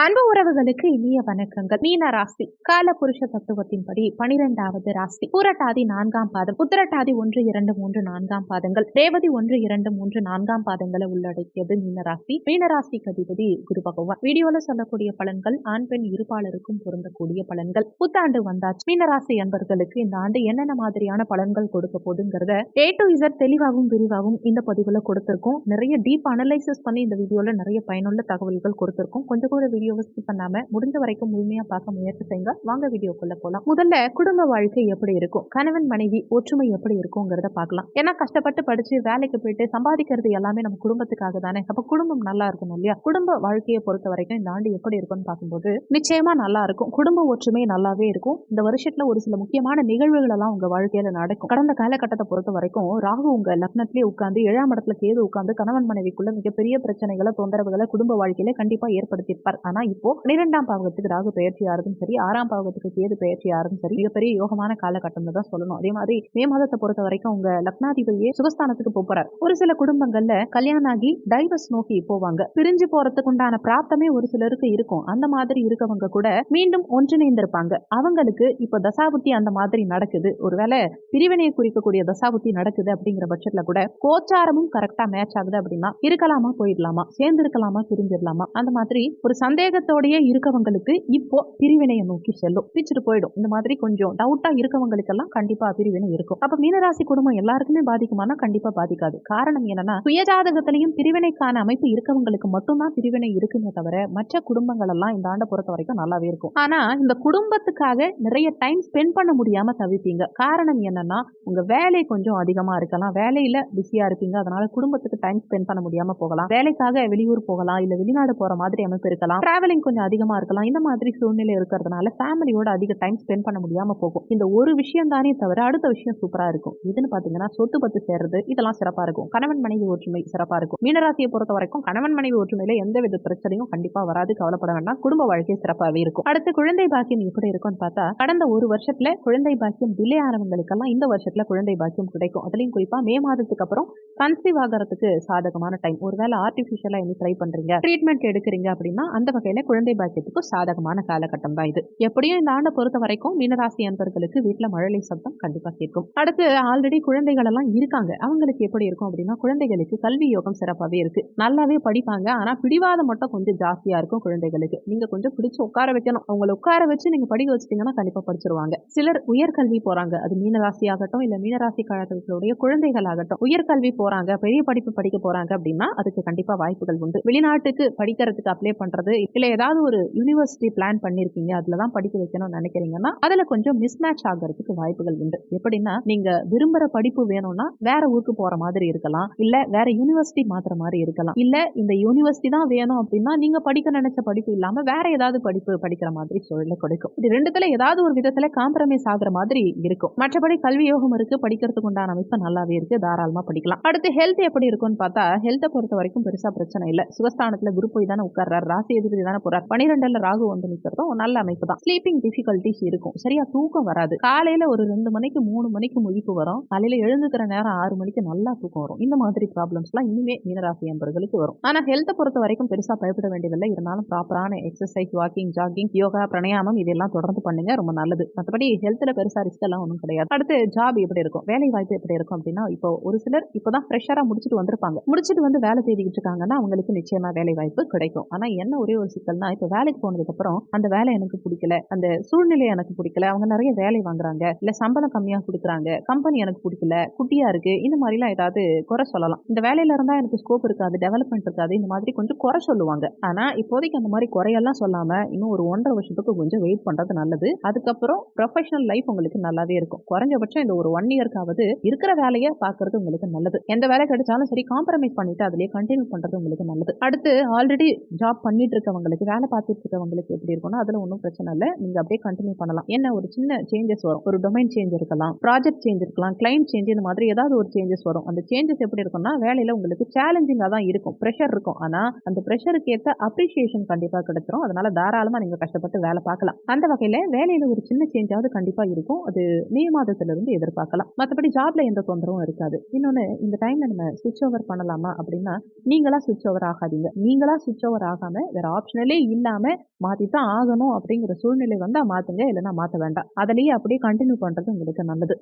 அன்பு உறவுகளுக்கு இனிய வணக்கங்கள். மீன ராசி கால புருஷ தத்துவத்தின்படி பனிரெண்டாவது ராசி பூரட்டாதி நான்காம் பாதம் உத்தரட்டாதி ஒன்று இரண்டு மூன்று நான்காம் பாதங்கள் ரேவதி ஒன்று இரண்டு மூன்று நான்காம் பாதங்களை உள்ளடக்கியது மீன ராசி. மீன அதிபதி குரு பகவான். வீடியோல சொல்லக்கூடிய பலன்கள் ஆண் பெண் இருபாலருக்கும் பொருந்தக்கூடிய பலன்கள். புத்தாண்டு வந்தாச்சு. மீனராசி அன்பர்களுக்கு இந்த ஆண்டு என்னென்ன மாதிரியான பலன்கள் கொடுக்க போதுங்கிறத ஏ டு இசட் தெளிவாகவும் விரிவாகவும் இந்த பதிவுல கொடுத்திருக்கோம். நிறைய டீப் அனலைசிஸ் பண்ணி இந்த வீடியோல நிறைய பயனுள்ள தகவல்கள் கொடுத்திருக்கோம். கொஞ்சம் கூட வீடியோவை ஸ்கிப் பண்ணாம முடிஞ்ச வரைக்கும் முழுமையா பார்க்க முயற்சி செய்யுங்க. வாங்க வீடியோக்குள்ள போலாம். முதல்ல குடும்ப வாழ்க்கை எப்படி இருக்கும்? கணவன் மனைவி ஒற்றுமை எப்படி இருக்குங்கிறத பார்க்கலாம். ஏன்னா கஷ்டப்பட்டு படிச்சு வேலைக்கு போயிட்டு சம்பாதிக்கிறது எல்லாமே நம்ம குடும்பத்துக்காக தானே. அப்ப குடும்பம் நல்லா இருக்கணும் இல்லையா? குடும்ப வாழ்க்கையை பொறுத்த வரைக்கும் இந்த ஆண்டு எப்படி இருக்கும்னு பார்க்கும்போது நிச்சயமா நல்லா இருக்கும். குடும்ப ஒற்றுமை நல்லாவே இருக்கும். இந்த வருஷத்துல ஒரு சில முக்கியமான நிகழ்வுகள் எல்லாம் உங்க வாழ்க்கையில நடக்கும். கடந்த காலகட்டத்தை பொறுத்த வரைக்கும் ராகு உங்க லக்னத்திலே உட்கார்ந்து ஏழாம் இடத்துல கேது உட்கார்ந்து கணவன் மனைவிக்குள்ள மிகப்பெரிய பிரச்சனைகளை தொந்தரவுகளை குடும்ப வாழ்க்கையில கண்டிப்பா ஏற்படுத்தியிருப்பார். ஆனா இப்போ பன்னிரெண்டாம் பாவகத்துக்கு ராகு பயிற்சி சரி ஆறாம் பாவகத்துக்கு கேது பயிற்சி ஆறதும் சரி மிகப்பெரிய யோகமான காலகட்டம் தான் சொல்லணும். அதே மாதிரி மே மாதத்தை பொறுத்த வரைக்கும் உங்க லக்னாதிபதியே சுகஸ்தானத்துக்கு போறார். ஒரு சில குடும்பங்கள்ல கல்யாணம் ஆகி டைவர்ஸ் நோக்கி போவாங்க. பிரிஞ்சு போறதுக்கு உண்டான பிராப்தமே ஒரு சிலருக்கு இருக்கும். அந்த மாதிரி இருக்கவங்க கூட மீண்டும் ஒன்றிணைந்திருப்பாங்க. அவங்களுக்கு இப்ப தசாபுத்தி அந்த மாதிரி நடக்குது. ஒருவேளை பிரிவினையை குறிக்கக்கூடிய தசாபுத்தி நடக்குது அப்படிங்கிற பட்சத்துல கூட கோச்சாரமும் கரெக்டா மேட்ச் ஆகுது அப்படின்னா இருக்கலாமா போயிடலாமா சேர்ந்து இருக்கலாமா பிரிஞ்சிடலாமா அந்த மாதிரி ஒரு சந்தேகத்தோடையே இருக்கவங்களுக்கு இப்போ பிரிவினையை நோக்கி செல்லும். பிச்சுட்டு போயிடும். இந்த மாதிரி கொஞ்சம் டவுட்டா இருக்கவங்களுக்கெல்லாம் கண்டிப்பா பிரிவினை இருக்கும். அப்ப மீனராசி குடும்பம் எல்லாருக்குமே பாதிக்குமானா கண்டிப்பா பாதிக்காது. காரணம் என்னன்னா சுயஜாதகத்திலையும் பிரிவினைக்கான அமைப்பு இருக்கவங்களுக்கு மட்டும்தான் பிரிவினை இருக்குமே தவிர மற்ற குடும்பங்கள் எல்லாம் இந்த ஆண்டை பொறுத்த வரைக்கும் நல்லாவே இருக்கும். ஆனா இந்த குடும்பத்துக்காக நிறைய டைம் ஸ்பெண்ட் பண்ண முடியாம தவிப்பீங்க. காரணம் என்னன்னா உங்க வேலை கொஞ்சம் அதிகமா இருக்கலாம். வேலையில பிஸியா இருப்பீங்க. அதனால குடும்பத்துக்கு டைம் ஸ்பெண்ட் பண்ண முடியாம போகலாம். வேலைக்காக வெளியூர் போகலாம். இல்ல வெளிநாடு போற மாதிரி அமைப்பு இருக்கலாம். டிராவலிங் கொஞ்சம் அதிகமாக இருக்கலாம். இந்த மாதிரி சூழ்நிலை இருக்கிறதுனால ஃபேமிலியோட அதிக டைம் ஸ்பெண்ட் பண்ண முடியாமல் போகும். இந்த ஒரு விஷயம் தானே தவிர அடுத்த விஷயம் சூப்பரா இருக்கும். இதுன்னு பாத்தீங்கன்னா சொத்து பத்து சேர்றது இதெல்லாம் சிறப்பா இருக்கும். கணவன் மனைவி ஒற்றுமை சிறப்பா இருக்கும். மீனராசியை பொறுத்த வரைக்கும் கணவன் மனைவி ஒற்றுமையில எந்த வித பிரச்சனையும் கண்டிப்பா வராது கவலைப்பட வேண்டாம். குடும்ப வாழ்க்கை சிறப்பாகவே இருக்கும். அடுத்து குழந்தை பாக்கியம் எப்படி இருக்கும்னு பார்த்தா கடந்த ஒரு வருஷத்துல குழந்தை பாக்கியம் டிலே ஆனவங்களுக்கெல்லாம் இந்த வருஷத்துல குழந்தை பாக்கியம் கிடைக்கும். அதுலயும் குறிப்பா மே மாதத்துக்கு அப்புறம் கன்சீவ் ஆகிறதுக்கு சாதகமான டைம் ஒருவேளை ஆர்டிபிஷியலா இனி ட்ரை பண்றீங்க? ட்ரீட்மெண்ட் எடுக்கிறீங்க அப்படின்னா அந்த வகையில குழந்தை பாக்கியத்துக்கு சாதகமான காலகட்டம் தான் இது. எப்படியும் இந்த ஆண்டை பொறுத்த வரைக்கும் மீனராசி அன்பர்களுக்கு வீட்டுல மழலை சப்தம் கண்டிப்பா கேட்கும். அடுத்து ஆல்ரெடி குழந்தைகள் எல்லாம் இருக்காங்க. அவங்களுக்கு எப்படி இருக்கும் அப்படின்னா குழந்தைகளுக்கு கல்வி யோகம் சிறப்பாவே இருக்கு. நல்லாவே படிப்பாங்க. ஆனா பிடிவாதம் மட்டும் கொஞ்சம் ஜாஸ்தியா இருக்கும் குழந்தைகளுக்கு. நீங்க கொஞ்சம் பிடிச்சு உட்கார வைக்கணும். அவங்களை உட்கார வச்சு நீங்க படிக்க வச்சிட்டீங்கன்னா கண்டிப்பா படிச்சிருவாங்க. சிலர் உயர்கல்வி போறாங்க. அது மீனராசி ஆகட்டும் இல்ல மீனராசி கழகங்களுடைய குழந்தைகள் ஆகட்டும் உயர்கல்வி போறாங்க பெரிய படிப்பு படிக்க போறாங்க அப்படின்னா அதுக்கு கண்டிப்பா வாய்ப்புகள் உண்டு. வெளிநாட்டுக்கு படிக்கிறதுக்கு அப்ளை பண்றது இல்ல ஏதாவது ஒரு யூனிவர்சிட்டி பிளான் பண்ணிருக்கீங்க அதுலதான் படிக்க வைக்கணும்னு நினைக்கிறீங்கன்னா அதுல கொஞ்சம் மிஸ் மேட்ச் ஆகிறதுக்கு வாய்ப்புகள் உண்டு. எப்படின்னா நீங்க விரும்புற படிப்பு வேணும்னா வேற ஊருக்கு போற மாதிரி இருக்கலாம் இல்ல வேற யூனிவர்சிட்டி மாத்துற மாதிரி இருக்கலாம் இல்ல இந்த யூனிவர்சிட்டி தான் வேணும் அப்படின்னா நீங்க படிக்க நினைச்ச படிப்பு இல்லாம வேற ஏதாவது படிப்பு படிக்கிற மாதிரி சூழலை கொடுக்கும். இது ரெண்டுத்துல ஏதாவது ஒரு விதத்துல காம்ப்ரமைஸ் ஆகுற மாதிரி இருக்கும். மற்றபடி கல்வி யோகம் இருக்கு படிக்கிறதுக்கு உண்டான அமைப்பு நல்லாவே இருக்கு தாராளமா படிக்கலாம். அடுத்து அடுத்து ஹெல்த் எப்படி இருக்கும்னு பார்த்தா ஹெல்த்தை பொறுத்த வரைக்கும் பெருசா பிரச்சனை இல்லை. சுகஸ்தானத்துல குரு போய் தானே உட்கார்றாரு. ராசி எதிர்த்து தானே போறார். பனிரெண்டுல ராகு வந்து நிற்கிறதும் நல்ல அமைப்பு தான். ஸ்லீப்பிங் டிஃபிகல்டிஸ் இருக்கும். சரியா தூக்கம் வராது. காலையில ஒரு ரெண்டு மணிக்கு மூணு மணிக்கு முழிப்பு வரும். காலையில எழுந்துக்கிற நேரம் ஆறு மணிக்கு நல்லா தூக்கம் வரும். இந்த மாதிரி ப்ராப்ளம்ஸ் எல்லாம் இனிமே மீனராசி என்பர்களுக்கு வரும். ஆனா ஹெல்த்தை பொறுத்த வரைக்கும் பெருசா பயப்பட வேண்டியதில்லை. இருந்தாலும் ப்ராப்பரான exercise walking jogging yoga pranayama இதெல்லாம் தொடர்ந்து பண்ணுங்க. ரொம்ப நல்லது. மற்றபடி ஹெல்த்ல பெருசா ரிஸ்க் எல்லாம் ஒன்றும் கிடையாது. அடுத்து ஜாப் எப்படி இருக்கும்? வேலை வாய்ப்பு எப்படி இருக்கும் அப்படின்னா இப்போ ஒரு சிலர் இப்போதான் ஃப்ரெஷரா முடிச்சுட்டு வந்திருப்பாங்க. முடிச்சுட்டு வந்து வேலை தேடிக்கிட்டு இருக்காங்கன்னா அவங்களுக்கு நிச்சயமா வேலை வாய்ப்பு கிடைக்கும். ஆனால் என்ன ஒரே ஒரு சிக்கல்னா இப்போ வேலைக்கு போனதுக்கு அப்புறம் அந்த வேலை எனக்கு பிடிக்கல அந்த சூழ்நிலை எனக்கு பிடிக்கல அவங்க நிறைய வேலை வாங்குறாங்க இல்லை சம்பளம் கம்மியாக கொடுக்குறாங்க கம்பெனி எனக்கு பிடிக்கல குட்டியாக இருக்கு இந்த மாதிரிலாம் ஏதாவது குறை சொல்லலாம். இந்த வேலையில இருந்தா எனக்கு ஸ்கோப் இருக்காது டெவலப்மெண்ட் இருக்காது இந்த மாதிரி கொஞ்சம் குறை சொல்லுவாங்க. ஆனால் இப்போதைக்கு அந்த மாதிரி குறையெல்லாம் சொல்லாம இன்னும் ஒரு ஒன்றரை வருஷத்துக்கு கொஞ்சம் வெயிட் பண்றது நல்லது. அதுக்கப்புறம் ப்ரொஃபஷனல் லைஃப் உங்களுக்கு நல்லாவே இருக்கும். குறைஞ்சபட்சம் இந்த ஒரு ஒன் இயர்க்காவது இருக்கிற வேலையை பார்க்கறது உங்களுக்கு நல்லது. எந்த வேலை கிடைச்சாலும் சரி காம்ப்ரமைஸ் பண்ணிட்டு அதிலேயே கண்டினியூ பண்றது உங்களுக்கு நல்லது. அடுத்து ஆல்ரெடி ஜாப் பண்ணிட்டு இருக்கவங்களுக்கு வேலை பார்த்துட்டு இருக்கவங்களுக்கு எப்படி இருக்கும்னா அதுல ஒன்றும் பிரச்சனை இல்லை. நீங்க அப்படியே கண்டினியூ பண்ணலாம். என்ன ஒரு சின்ன சேஞ்சஸ் வரும்? ஒரு டொமைன் சேஞ்ச் இருக்கலாம் ப்ராஜெக்ட் சேஞ்ச் இருக்கலாம் கிளைண்ட் சேஞ்ச் இந்த மாதிரி ஏதாவது ஒரு சேஞ்சஸ் வரும். அந்த சேஞ்சஸ் எப்படி இருக்கும்னா வேலையில உங்களுக்கு சேலஞ்சிங்காக தான் இருக்கும் ப்ரெஷர் இருக்கும். ஆனா அந்த ப்ரெஷருக்கு ஏற்ற அப்ரிசியேஷன் கண்டிப்பா கிடைச்சிரும். அதனால தாராளமா நீங்க கஷ்டப்பட்டு வேலை பார்க்கலாம். அந்த வகையில வேலையில ஒரு சின்ன சேஞ்சாவது கண்டிப்பா இருக்கும். அது மே மாதத்துல இருந்து எதிர்பார்க்கலாம் மற்றபடி ஜாப்ல எந்த தொந்தரவும் இருக்காது. இன்னொன்னு இந்த டைமில் நம்ம சுவிட்ச் ஓவர் பண்ணலாமா அப்படின்னா நீங்களா சுவிட்ச் ஓவர் ஆகாதீங்க. நீங்களா சுவிட்ச் ஓவர் ஆகாமல் வேறு ஆப்ஷனலே இல்லாமல் மாற்றி தான் ஆகணும் அப்படிங்கிற சூழ்நிலை வந்தால் மாற்றுங்க இல்லைன்னா மாற்ற வேண்டாம். அதிலேயே அப்படியே கண்டினியூ பண்ணுறது உங்களுக்கு நல்லது.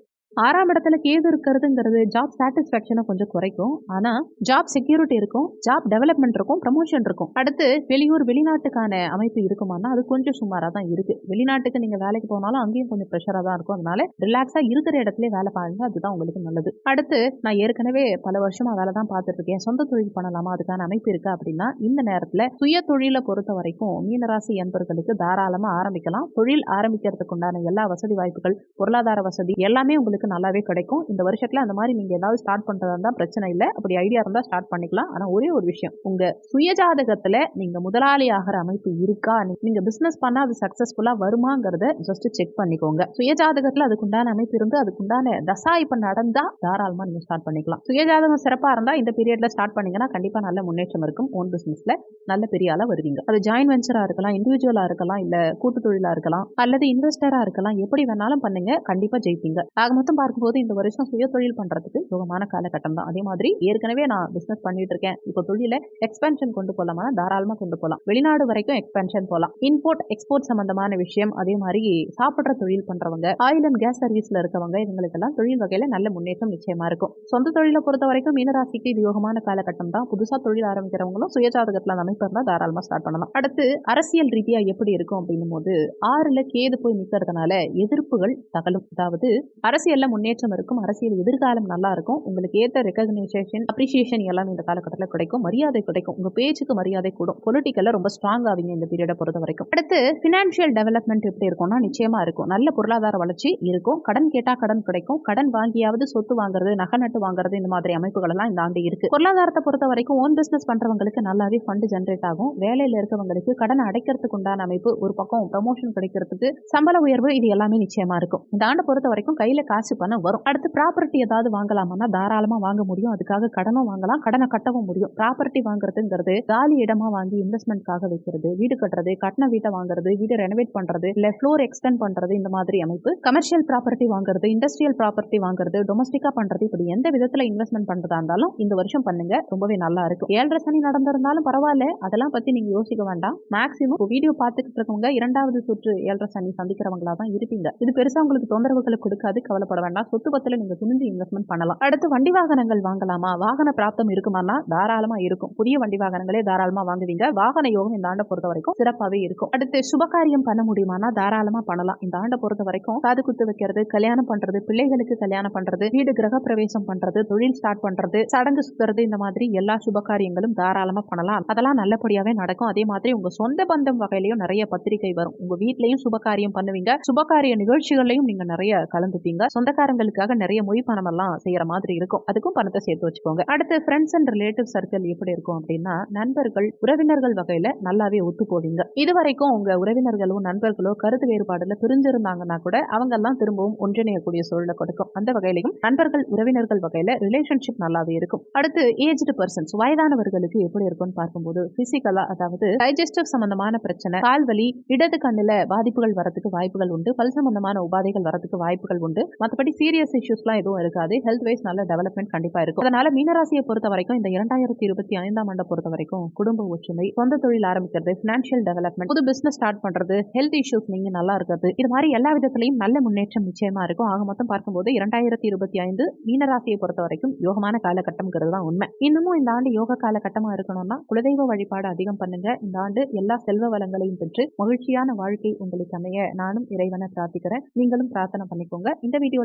ஆறாம் இடத்துல கேது இருக்கிறதுங்கிறது ஜாப் சாட்டிஸ்ஃபேக்ஷனை கொஞ்சம் குறைக்கும். ஆனால் ஜாப் செக்யூரிட்டி இருக்கும் ஜாப் டெவலப்மெண்ட் இருக்கும் ப்ரமோஷன் இருக்கும். அடுத்து வெளியூர் வெளிநாட்டுக்கான அமைப்பு இருக்குமானா அது கொஞ்சம் சுமாராக தான் இருக்குது வெளிநாட்டுக்கு நீங்கள் வேலைக்கு போனாலும் அங்கேயும் கொஞ்சம் ப்ரெஷராக தான் இருக்கும். அதனால ரிலாக்ஸாக இருக்கிற இடத்துல வேலை பாருங்க அதுதான் உங்களுக்கு நல்லது. அடுத்து நான் ஏற்கனவே பல வருஷமாக வேலை தான் பார்த்துட்டு இருக்கேன் சொந்த தொழில் பண்ணலாமா அதுக்கான அமைப்பு இருக்கா அப்படின்னா இந்த நேரத்தில் சுய தொழிலை பொறுத்த வரைக்கும் மீனராசி என்பவர்களுக்கு தாராளமாக ஆரம்பிக்கலாம். தொழில் ஆரம்பிக்கிறதுக்கு உண்டான எல்லா வசதி வாய்ப்புகள் பொருளாதார வசதி எல்லாமே உங்களுக்கு நல்லாவே கிடைக்கும். இந்த வருஷத்துல அந்த மாதிரி நீங்க ஏதாவது ஸ்டார்ட் பண்றதா இருந்தால் பிரச்சனை இல்லை. அப்படி ஐடியா இருந்தா ஸ்டார்ட் பண்ணிக்கலாம். ஆனா ஒரே ஒரு விஷயம். உங்க சுயஜாதகத்துல நீங்க முதலாளி ஆகிற அமைப்பு இருக்கா? நீங்க பிசினஸ் பண்ணா அது சக்ஸஸ்ஃபுல்லாக வருமாங்கிறத ஜஸ்ட் செக் பண்ணிக்கோங்க. சுயஜாதகத்துல அதுக்குண்டான அமைப்பு இருந்து அதுக்குண்டான தசா இப்ப நடந்தா தாராளமா நீங்க ஸ்டார்ட் பண்ணிக்கலாம். சுயஜாதகம் சிறப்பா இருந்தா இந்த பீரியட்ல ஸ்டார்ட் பண்ணீங்கன்னா கண்டிப்பா நல்ல முன்னேற்றம் இருக்கும். ஓன் பிசினஸ்ல நல்ல பெரிய ஆளா வருவீங்க. அது ஜாயின் வெஞ்சராக இருக்கலாம் இண்டிவிஜுவலாக இருக்கலாம் இல்ல கூட்டு தொழிலா இருக்கலாம் அல்லது இன்வெஸ்டராக இருக்கலாம். எப்படி வேணாலும் பண்ணுங்க. கண்டிப்பா ஜெயிப்பீங்க. ஆக மொத்தம் பார்க்கும்போது இந்த வருஷம் சுய தொழில் பண்றதுக்கு சுகமான காலகட்டம் தான் அதே மாதிரி ஏற்கனவே நான் பிசினஸ் பண்ணிட்டு இருக்கேன் இப்போ தொழில எக்ஸ்பென்ஷன் கொண்டு போகலாமா தாராளமா கொண்டு போகலாம் வெளிநாடு வரைக்கும் எக்ஸ்பென்ஷன் போகலாம் இம்போர்ட் எக்ஸ்போர்ட் சம்பந்தமான விஷயம் அதே மாதிரி சாப்பிட்ற தொழில் பண்றவங்க ஆயில் அண்ட் கேஸ் சர்வீஸ்ல இருக்கவங்க இவங்களுக்கெல்லாம் தொழில் வகையில நல்ல முன்னேற்றம் நிச்சயமா இருக்கும். சொந்த தொழிலை பொறுத்த வரைக்கும் மீனராசிக்கு இது யோகமான காலகட்டம் தான் புதுசா தொழில் ஆரம்பிக்கிறவங்களும் சுயஜாதகத்துல அந்த அமைப்பு இருந்தால் தாராளமா ஸ்டார்ட் பண்ணலாம். அடுத்து அரசியல் ரீதியா எப்படி இருக்கும் அப்படின்னும் போது ஆறுல கேது போய் நிக்கிறதுனால எதிர்ப்புகள் தகலும். அதாவது அரசியல் அரசியலில் முன்னேற்றம் இருக்கும் அரசியல் எதிர்காலம் நல்லா இருக்கும். உங்களுக்கு ஏற்ற ரெக்கக்னைசேஷன் அப்ரிசியேஷன் எல்லாம் இந்த காலகட்டத்தில் கிடைக்கும். மரியாதை கிடைக்கும். உங்க பேச்சுக்கு மரியாதை கூடும். பொலிட்டிக்கலில் ரொம்ப ஸ்ட்ராங் ஆவீங்க இந்த பீரியடை பொறுத்த வரைக்கும். அடுத்து ஃபினான்ஷியல் டெவலப்மெண்ட் எப்படி இருக்கும்னா நிச்சயமா இருக்கும். நல்ல பொருளாதார வளர்ச்சி இருக்கும். கடன் கேட்டால் கடன் கிடைக்கும். கடன் வாங்கியாவது சொத்து வாங்குறது நகை நட்டு வாங்குறது இந்த மாதிரி அமைப்புகள் எல்லாம் இந்த ஆண்டு இருக்கு. பொருளாதாரத்தை பொறுத்த வரைக்கும் ஓன் பிஸ்னஸ் பண்றவங்களுக்கு நல்லாவே ஃபண்ட் ஜென்ரேட் ஆகும். வேலையில் இருக்கவங்களுக்கு கடன் அடைக்கிறதுக்கு உண்டான அமைப்பு ஒரு பக்கம் ப்ரமோஷன் கிடைக்கிறதுக்கு சம்பள உயர்வு இது எல்லாமே நிச்சயமா இருக்கும். இந்த ஆண்டு பொறுத்த வரைக்கும் கையில் காசு பணம் வரும். அடுத்து ப்ராப்பர்ட்டி ஏதாவது வாங்கலாமா தாராளமா வாங்க முடியும். அதுக்காக கடனும் வாங்கலாம் கடனை கட்டவும் முடியும். ப்ராப்பர்ட்டி வாங்குறதுங்கிறது காலி இடமா வாங்கி இன்வெஸ்ட்மெண்ட்காக வைக்கிறது. வீடு கட்டுறது கட்டின வீட்டை வாங்குறது வீடு ரெனோவேட் பண்றது இல்ல ஃப்ளோர் எக்ஸ்டெண்ட் பண்றது இந்த மாதிரி அமைப்பு. கமர்ஷியல் ப்ராப்பர்ட்டி வாங்குறது இண்டஸ்ட்ரியல் ப்ராப்பர்ட்டி வாங்குறது டொமஸ்டிக்கா பண்றது இப்படி எந்த விதத்துல இன்வெஸ்ட்மெண்ட் பண்றதா இருந்தாலும் இந்த வருஷம் பண்ணுங்க. ரொம்பவே நல்லா இருக்கும். ஏழரை சனி நடந்திருந்தாலும் பரவாயில்ல. அதெல்லாம் பத்தி நீங்க யோசிக்க வேண்டாம். மேக்சிமம் வீடியோ பார்த்துக்கிட்டு இருக்கவங்க இரண்டாவது சுற்று ஏழரை சனி சந்திக்கிறவங்களா தான் இருப்பீங்க. இது பெருசா உங்களுக்கு தொந்தரவுகளை கொடுக்காது. கவலைப்பட வேண்டாம். சொத்து பத்துல நீங்க துணிந்து இன்வெஸ்ட்மெண்ட் பண்ணலாம். அடுத்து வண்டி வாகனங்கள் வாங்கலாமா? வாகன பிராப்தம் இருக்குமானா தாராளமா இருக்கும். புதிய வண்டி வாகனங்களே தாராளமா வாங்குவீங்க. வாகன யோகம் இந்த ஆண்டை பொறுத்த வரைக்கும் சிறப்பாவே இருக்கும். அடுத்து சுபகாரியம் பண்ண முடியுமானா தாராளமா பண்ணலாம். இந்த ஆண்டை பொறுத்த வரைக்கும் காது குத்து வைக்கிறது கல்யாணம் பண்றது பிள்ளைகளுக்கு கல்யாணம் பண்றது வீடு கிரக பிரவேசம் பண்றது தொழில் ஸ்டார்ட் பண்றது சடங்கு சுத்துறது இந்த மாதிரி எல்லா சுபகாரியங்களும் தாராளமா பண்ணலாம். அதெல்லாம் நல்லபடியாவே நடக்கும். அதே மாதிரி உங்க சொந்த பந்தம் வகையிலயும் நிறைய பத்திரிகை வரும். உங்க வீட்லயும் சுபகாரியம் பண்ணுவீங்க. சுபகாரிய நிகழ்ச்சிகள்லையும் நீங்க நிறைய கலந்துப்பீங்க. சொந்தக்காரங்களுக்காக நிறைய மொய் பணம் எல்லாம் செய்யற மாதிரி இருக்கும். அதுக்கும் பணத்தை சேர்த்து வச்சுக்கோங்க. அடுத்து ஃப்ரெண்ட்ஸ் அண்ட் ரிலேட்டிவ் சர்க்கிள் எப்படி இருக்கும் அப்படின்னா நண்பர்கள் உறவினர்கள் வகையில நல்லாவே ஒத்து போவீங்க. இது வரைக்கும் உங்க உறவினர்களோ நண்பர்களோ கருத்து வேறுபாடுல பிரிஞ்சிருந்தாங்கன்னா கூட அவங்க எல்லாம் திரும்பவும் ஒன்றிணையக்கூடிய சூழலை கொடுக்கும். அந்த வகையிலையும் நண்பர்கள் உறவினர்கள் வகையில ரிலேஷன்ஷிப் நல்லாவே இருக்கும். அடுத்து ஏஜ்டு பர்சன்ஸ் வயதானவர்களுக்கு எப்படி இருக்கும்னு பார்க்கும்போது பிசிக்கலா அதாவது டைஜஸ்டிவ் சம்பந்தமான பிரச்சனை கால்வலி இடது கண்ணுல பாதிப்புகள் வரதுக்கு வாய்ப்புகள் உண்டு பல் சம்பந்தமான உபாதைகள் வரதுக்கு வாய்ப்புகள் உண்டு. மற்றபடி சீரியஸ் இஷ்யூஸ்லாம் எதுவும் இருக்காது. ஹெல்த் வைஸ் நல்ல டெவலப்மெண்ட் கண்டிப்பா இருக்கும். அதனால மீனராசியை பொறுத்த வரைக்கும் இந்த இரண்டாயிரத்தி இருபத்தி ஐந்தாம் ஆண்டை பொறுத்த வரைக்கும் குடும்ப ஒற்றுமை சொந்த தொழில் ஆரம்பிக்கிறது பினான்சியல் டெவலப்மெண்ட் புது பிசினஸ் ஸ்டார்ட் பண்றது ஹெல்த் இஷ்யூஸ் நீங்க நல்லா இருக்கிறது இது மாதிரி எல்லா விதத்திலையும் நல்ல முன்னேற்றம் நிச்சயமா இருக்கும். ஆக மொத்தம் பார்க்கும்போது இரண்டாயிரத்தி இருபத்தி ஐந்து மீனராசியை பொறுத்த வரைக்கும் யோகமான காலகட்டம்ங்கிறது தான் உண்மை. இன்னமும் இந்த ஆண்டு யோக காலகட்டமா இருக்கணும்னா குலதெய்வ வழிபாடு அதிகம் பண்ணுங்க. இந்த ஆண்டு எல்லா செல்வ வளங்களையும் பெற்று மகிழ்ச்சியான வாழ்க்கை உங்களுக்கு அமைய நானும் இறைவனை பிரார்த்திக்கிறேன். நீங்களும் பிரார்த்தனை பண்ணிக்கோங்க. இந்த வீடியோ